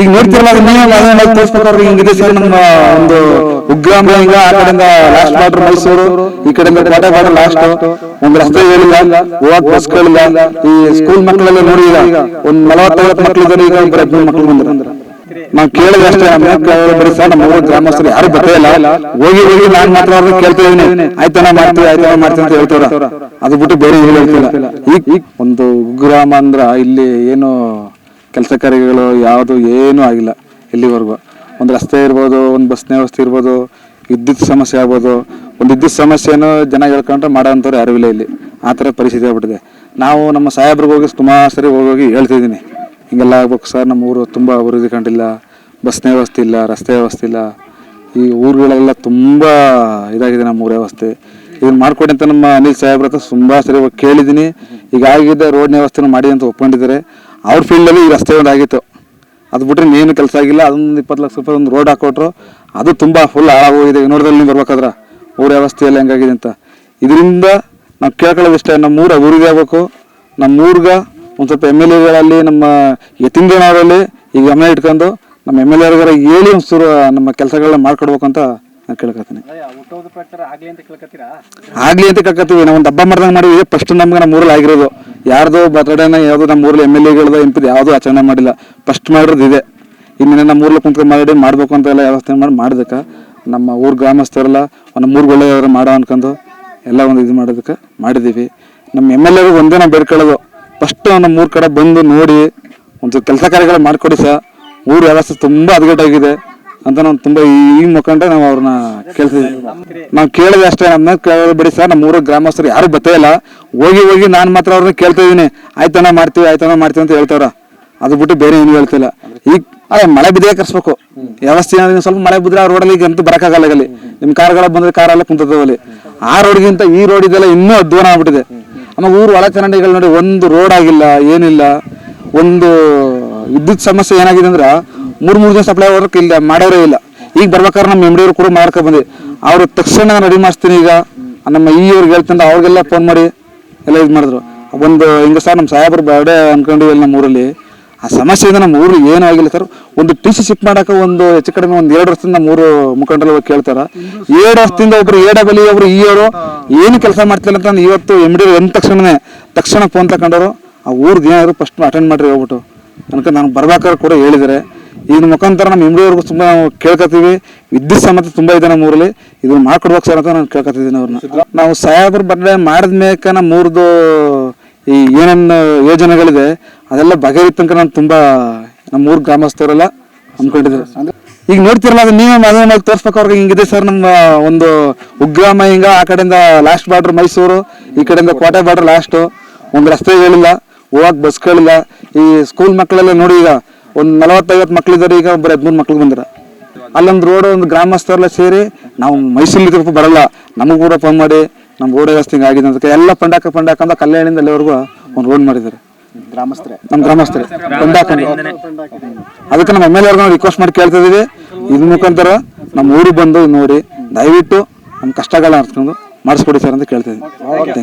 ಈಗ ನೋಡ್ತಿರಲ್ಲ ಹಿಂಗಿದೆ ಸರ್ ನಮ್ಮ ಒಂದು ಉಗ್ರಾಮ ಈಗ ಆ ಲಾಸ್ಟ್ ಬಾರ್ಡರ್ ಮೈಸೂರು, ಈ ಕಡೆಯಿಂದ ಕೋಟೆ ಬಾರ್ಡರ್ ಲಾಸ್ಟ್ ಒಂದ್ ರಸ್ತೆ ಹೇಳಿಲ್ಲ, ಹೋಗಕ್ ಬಸ್ಗಳಿಲ್ಲ ಈ ಸ್ಕೂಲ್ ಮಕ್ಕಳೆಲ್ಲ ನೋಡಿ ಈಗ, ಒಂದ್ ನಲವತ್ತೈವತ್ತು ಮಕ್ಳು ಇದ್ದಾರೆ ಈಗ ಬರೀ ಹದಿನೈದು ಮಕ್ಳು ಬಂದ್ರೆ. ನಾವು ಕೇಳಿದ್ರೆ ಅಷ್ಟೇ ಬರೀ ಸರ್, ನಮ್ಮ ಊರ ಗ್ರಾಮಸ್ಥರು ಯಾರು ಬರ್ತಾ ಇಲ್ಲ. ಹೋಗಿ ಹೋಗಿ ನಾನ್ ಮಾತ್ರ ಕೇಳ್ತಾ ಇದೀನಿ ಆಯ್ತನ ಮಾಡ್ತೀವಿ ಆಯ್ತನ ಮಾಡ್ತೀವಿ ಅಂತ ಹೇಳ್ತಾರ ಅದು ಬಿಟ್ಟು ಬೇರೆ ಏನು ಹೇಳ್ತಿಲ್ಲ. ಈಗ ಒಂದು ಉಗ್ರಾಮ ಅಂದ್ರ ಇಲ್ಲಿ ಏನು ಕೆಲಸ ಕಾರ್ಯಗಳು ಯಾವುದು ಏನೂ ಆಗಿಲ್ಲ ಇಲ್ಲಿವರೆಗೂ ಒಂದು ರಸ್ತೆ ಇರ್ಬೋದು, ಒಂದು ಬಸ್ನ ವ್ಯವಸ್ಥೆ ಇರ್ಬೋದು, ವಿದ್ಯುತ್ ಸಮಸ್ಯೆ ಆಗ್ಬೋದು. ಒಂದು ವಿದ್ಯುತ್ ಸಮಸ್ಯೆನೂ ಜನ ಹೇಳ್ಕೊಂಡ್ರೆ ಮಾಡೋಂಥವ್ರು ಯಾರೂ ಇಲ್ಲ ಇಲ್ಲಿ. ಆ ಥರ ಪರಿಸ್ಥಿತಿ ಆಗ್ಬಿಟ್ಟಿದೆ. ನಾವು ನಮ್ಮ ಸಾಹೇಬ್ರಿಗೆ ಹೋಗಿ ಸುಮಾರು ಸರಿ ಹೋಗಿ ಹೇಳ್ತಿದ್ದೀನಿ ಹಿಂಗೆಲ್ಲ ಆಗ್ಬೇಕು ಸರ್, ನಮ್ಮ ಊರು ತುಂಬ ಅಭಿವೃದ್ಧಿ ಕಂಡಿಲ್ಲ. ಬಸ್ನ ವ್ಯವಸ್ಥೆ ಇಲ್ಲ, ರಸ್ತೆ ವ್ಯವಸ್ಥೆ ಇಲ್ಲ. ಈ ಊರುಗಳೆಲ್ಲ ತುಂಬ ಇದಾಗಿದೆ ನಮ್ಮ ಊರ ವ್ಯವಸ್ಥೆ. ಇದನ್ನ ಮಾಡ್ಕೊಡಿ ಅಂತ ನಮ್ಮ ಅನಿಲ್ ಸಾಹೇಬ್ರ ಹತ್ರ ತುಂಬ ಸರಿ ಹೋಗಿ ಕೇಳಿದ್ದೀನಿ. ಈಗ ಆಗಿದ್ದ ರೋಡ್ ವ್ಯವಸ್ಥೆನ ಮಾಡಿ ಅಂತ ಒಪ್ಕೊಂಡಿದ್ದಾರೆ. ಅವ್ರ ಫೀಲ್ಡಲ್ಲಿ ಈ ರಸ್ತೆ ಒಂದು ಆಗಿತ್ತು. ಅದು ಬಿಟ್ರೆ ಏನು ಕೆಲಸ ಆಗಿಲ್ಲ. ಅದೊಂದು ಇಪ್ಪತ್ತು ಲಕ್ಷ ರೂಪಾಯಿ ಒಂದು ರೋಡ್ ಹಾಕೊಟ್ರು. ಅದು ತುಂಬ ಫುಲ್ ಹಾಳಾಗೋಗಿದೆ. ನೋಡಿದಲ್ಲಿ ನೀವು ಬರ್ಬೇಕಾದ್ರೆ ಊರ ವ್ಯವಸ್ಥೆ ಎಲ್ಲ ಹೆಂಗಾಗಿದೆ ಅಂತ. ಇದರಿಂದ ನಾವು ಕೇಳ್ಕೊಳ್ಳೋದು ಇಷ್ಟ ನಮ್ಮ ಊರು ಅಭಿವೃದ್ಧಿ ಆಗಬೇಕು. ನಮ್ಮ ಊರ್ಗ ಒಂದು ಸ್ವಲ್ಪ ಎಂ ಎಲ್ ಎಗಳಲ್ಲಿ ನಮ್ಮ ಯತಿಂದ್ರನವರಲ್ಲಿ ಈಗ ಗಮನ ಇಟ್ಕೊಂಡು ನಮ್ಮ ಎಂ ಎಲ್ ಎರ್ಗಾರ ಹೇಳಿ ಒಂಚೂರು ನಮ್ಮ ಕೆಲಸಗಳನ್ನ ಮಾಡ್ಕೊಡ್ಬೇಕು ಅಂತ ನಾನು ಕೇಳ್ಕೊತೀನಿ ಆಗ್ಲಿ ಅಂತ ಕೇಳ್ಕೊತೀವಿ. ನಾವು ಒಂದು ಹಬ್ಬ ಮಾಡ್ದಂಗೆ ಮಾಡಿದ್ವಿ ಫಸ್ಟ್ ನಮ್ಗೆ ನಮ್ಮ ಊರಲ್ಲಿ ಆಗಿರೋದು. ಯಾರ್ದು ಬರ್ತಡೇನ ಯಾವುದು ನಮ್ಮ ಊರಲ್ಲಿ ಎಂ ಎಲ್ ಎಗಳದ ಎಂ ಪಿದು ಯಾವುದೂ ಆಚರಣೆ ಮಾಡಿಲ್ಲ. ಫಸ್ಟ್ ಮಾಡಿರೋದು ಇದೆ. ಇನ್ನೇನು ನಮ್ಮ ಊರಲ್ಲಿ ಕುಂತ್ಕೊಂಡು ಮಾಡಿ ಮಾಡಬೇಕು ಅಂತ ಎಲ್ಲ ವ್ಯವಸ್ಥೆ ಮಾಡಿ ಮಾಡಿದಕ್ಕೆ, ನಮ್ಮ ಊರು ಗ್ರಾಮಸ್ಥರೆಲ್ಲ ಒಂದು ಊರಿಗೆ ಒಳ್ಳೆಯವ್ರು ಮಾಡೋ ಅನ್ಕೊಂಡು ಎಲ್ಲ ಒಂದು ಇದು ಮಾಡೋದಕ್ಕೆ ಮಾಡಿದ್ದೀವಿ ನಮ್ಮ ಎಂ ಎಲ್ ಎಗೆ ಒಂದೇ ನಾವು ಬೇಡ್ಕೊಳ್ಳೋದು. ಫಸ್ಟ್ ನಮ್ಮ ಊರ್ ಕಡೆ ಬಂದು ನೋಡಿ, ಒಂದು ಕೆಲಸ ಕಾರ್ಯಗಳು ಮಾಡಿಕೊಡಿ ಸರ್. ಊರು ವ್ಯವಸ್ಥೆ ತುಂಬ ಹದಗೆಟ್ಟಾಗಿದೆ. ಅಂತ ನಾವು ತುಂಬ ಈ ಮುಖಂಡ ನಾವು ಅವ್ರನ್ನ ಕೇಳ್ತಿದ್ದೀವಿ ನಾವು ಕೇಳಿದೆ ಅಷ್ಟೇ ನಮ್ಮ ಕೇಳೋದು ಬಿಡಿ ಸರ್ ನಮ್ಮ ಊರ ಗ್ರಾಮಸ್ಥರು ಯಾರು ಬತ್ತೇ ಇಲ್ಲ. ಹೋಗಿ ಹೋಗಿ ನಾನು ಮಾತ್ರ ಅವ್ರನ್ನ ಕೇಳ್ತಾ ಇದೀನಿ ಆಯ್ತನ ಮಾಡ್ತೀವಿ ಆಯ್ತನ ಮಾಡ್ತೀವಿ ಅಂತ ಹೇಳ್ತಾರ ಅದು ಬಿಟ್ಟು ಬೇರೆ ಏನು ಹೇಳ್ತಿಲ್ಲ. ಈಗ ಅದೇ ಮಳೆ ಬಿದ್ದೇ ಕರ್ಸ್ಬೇಕು. ವ್ಯವಸ್ಥೆ ಏನಾದ್ರು ಸ್ವಲ್ಪ ಮಳೆ ಬಿದ್ರೆ ಆ ರೋಡಲ್ಲಿ ಈಗ ಅಂತೂ ಬರೋಕ್ಕಾಗಲ್ಲ ಅಲ್ಲಿ ನಿಮ್ಮ ಕಾರ್ಗಳ ಬಂದ್ರೆ ಕಾರೆಲ್ಲ ಕುಂತದವು ಅಲ್ಲಿ. ಆ ರೋಡ್ಗಿಂತ ಈ ರೋಡ್ ಇದೆಲ್ಲ ಇನ್ನೂ ಅಧ್ವಾನ ಆಗ್ಬಿಟ್ಟಿದೆ. ಆಮೇಲೆ ಊರು ಒಳ ನೋಡಿ, ಒಂದು ರೋಡ್ ಆಗಿಲ್ಲ, ಏನಿಲ್ಲ. ಒಂದು ವಿದ್ಯುತ್ ಸಮಸ್ಯೆ ಏನಾಗಿದೆ ಅಂದ್ರೆ ಮೂರ್, ಮೂರು ದಿನ ಸಪ್ಲೈ ಹೋಗಕ್ಕೆ ಇಲ್ಲ ಮಾಡೋರೇ ಇಲ್ಲ. ಈಗ ಬರ್ಬೇಕಾದ್ರೆ ನಮ್ಮ ಅವರು ಕೂಡ ಮಾಡ್ಕೊ ಬಂದಿ. ಅವರು ತಕ್ಷಣ ರೆಡಿ ಮಾಡಿಸ್ತೀನಿ ಈಗ. ನಮ್ಮ ಈ ಅವ್ರಿಗೆ ಹೇಳ್ತಂದ್ರೆ ಅವ್ರಿಗೆಲ್ಲ ಫೋನ್ ಮಾಡಿ ಎಲ್ಲ ಇದು ಮಾಡಿದ್ರು. ಒಂದು ಹಿಂಗೆ ಸರ್, ನಮ್ಮ ಸಾಹೇಬ್ರ ಬರ್ಡೇ ಅನ್ಕೊಂಡಿವಿ ನಮ್ಮ ಊರಲ್ಲಿ. ಆ ಸಮಸ್ಯೆಯಿಂದ ನಮ್ಮ ಊರು ಏನೂ ಆಗಿಲ್ಲ ಸರ್. ಒಂದು ಟಿ ಸಿ ಶಿಫ್ಟ್ ಮಾಡೋಕೆ ಒಂದು ಹೆಚ್ಚು ಕಡಿಮೆ ಒಂದು ಎರಡು ವರ್ಷದಿಂದ ನಮ್ಮ ಊರು ಮುಖಂಡರು ಕೇಳ್ತಾರ. ಎರಡು ವರ್ಷದಿಂದ ಒಬ್ರು ಏಡ ಬಲಿ ಒಬ್ರು ಈ ಅವರು ಏನು ಕೆಲಸ ಮಾಡ್ತಿಲ್ಲ ಅಂತ ಇವತ್ತು ಎಂ ಡಿ ಎಂದ ತಕ್ಷಣನೇ ತಕ್ಷಣ ಫೋನ್ ತಗೊಂಡವರು. ಆ ಊರ್ದು ಏನಾದ್ರು ಫಸ್ಟ್ ಅಟೆಂಡ್ ಮಾಡ್ರಿ ಹೋಗ್ಬಿಟ್ಟು ಅನ್ಕೊಂಡು ನಾನು ಬರ್ಬೇಕಾದ್ರೆ ಕೂಡ ಹೇಳಿದ್ದಾರೆ. ಇದ್ರ ಮುಖಾಂತರ ನಮ್ಮ ಎಮ್ಡಿಯವ್ರಿಗೂ ತುಂಬ ನಾವು ಕೇಳ್ಕೊತೀವಿ ವಿದ್ಯುತ್ ಸಮಸ್ಯೆ ತುಂಬ ಇದೆ ನಮ್ಮ ಊರಲ್ಲಿ. ಇದನ್ನ ಮಾಡ್ಕೊಡ್ಬೇಕು ಸರ್ ಅಂತ ನಾನು ಕೇಳ್ಕೊತಿದ್ದೀನಿ ಅವ್ರನ್ನ. ನಾವು ಸಾಹೇಬ್ರ ಬರ್ಡೇ ಮಾಡಿದ ಮೇಕ ನಮ್ಮ ಊರ್ದು ಈ ಏನೇನು ಯೋಜನೆಗಳಿದೆ ಅದೆಲ್ಲ ಬಗೆಹರಿ ತನಕ ನಾನು ತುಂಬ ನಮ್ಮ ಊರ್ ಗ್ರಾಮಸ್ಥರೆಲ್ಲ ಅಂದ್ಕೊಂಡಿದ್ರು ಈಗ ನೋಡ್ತಿರಲ್ಲ ಅದು ನೀವೇ ಅದನ್ನ ತೋರಿಸ್ಬೇಕು ಅವ್ರಿಗೆ ಹಿಂಗಿದೆ ಸರ್ ನಮ್ಮ ಒಂದು ಉಗ್ರಾಮ ಹಿಂಗ ಆ ಕಡೆಯಿಂದ ಲಾಸ್ಟ್ ಬಾರ್ಡ್ರ್ ಮೈಸೂರು ಈ ಕಡೆಯಿಂದ ಕೋಟೆ ಬಾರ್ಡ್ರ್ ಲಾಸ್ಟು ಒಂದು ರಸ್ತೆಗಳಿಲ್ಲ ಹೋಗಕ್ಕೆ ಬಸ್ಗಳಿಲ್ಲ ಈ ಸ್ಕೂಲ್ ಮಕ್ಕಳೆಲ್ಲ ನೋಡಿ ಈಗ ಒಂದು ನಲವತ್ತೈವತ್ತು ಮಕ್ಳಿದ್ದಾರೆ ಈಗ ಒಬ್ಬರು ಹದಿಮೂರು ಮಕ್ಳು ಬಂದಿರ. ಅಲ್ಲೊಂದು ರೋಡ್ ಒಂದು ಗ್ರಾಮಸ್ಥರೆಲ್ಲ ಸೇರಿ ನಾವು ಮೈಸೂರಲ್ಲಿ ಬರಲ್ಲ. ನಮಗೂ ಕೂಡ ಫೋನ್ ಮಾಡಿ ನಮ್ಮ ರೋಡ್ ವ್ಯವಸ್ಥೆ ಆಗಿದೆ ಅಂತ ಎಲ್ಲ ಪಂಡಾಕ ಪಂಡಾಕ ಅಂತ ಕಲ್ಯಾಣಿಂದ ಅಲ್ಲಿವರೆಗೂ ಒಂದು ರೋಡ್ ಮಾಡಿದ್ದಾರೆ. ಗ್ರಾಮಸ್ಥರೇ? ನಮ್ಮ ಗ್ರಾಮಸ್ಥರೇ ಪಂಡಾಕ ಅದಕ್ಕೆ ನಮ್ಮ ಎಂ ಎಲ್ ಎರ್ಗೂ ರಿಕ್ವೆಸ್ಟ್ ಮಾಡಿ ಕೇಳ್ತಾ ಇದ್ದೀವಿ ಇದ್ರ ಮುಖಾಂತರ ನಮ್ಮ ಊರಿಗೆ ಬಂದು ನೋಡಿ ದಯವಿಟ್ಟು ನಮ್ಮ ಕಷ್ಟಗಳನ್ನ ಅರ್ಥಕೊಂಡು ಮಾಡಿಸ್ಕೊಡಿ ಸರ್ ಅಂತ ಕೇಳ್ತಾ ಇದ್ದೀನಿ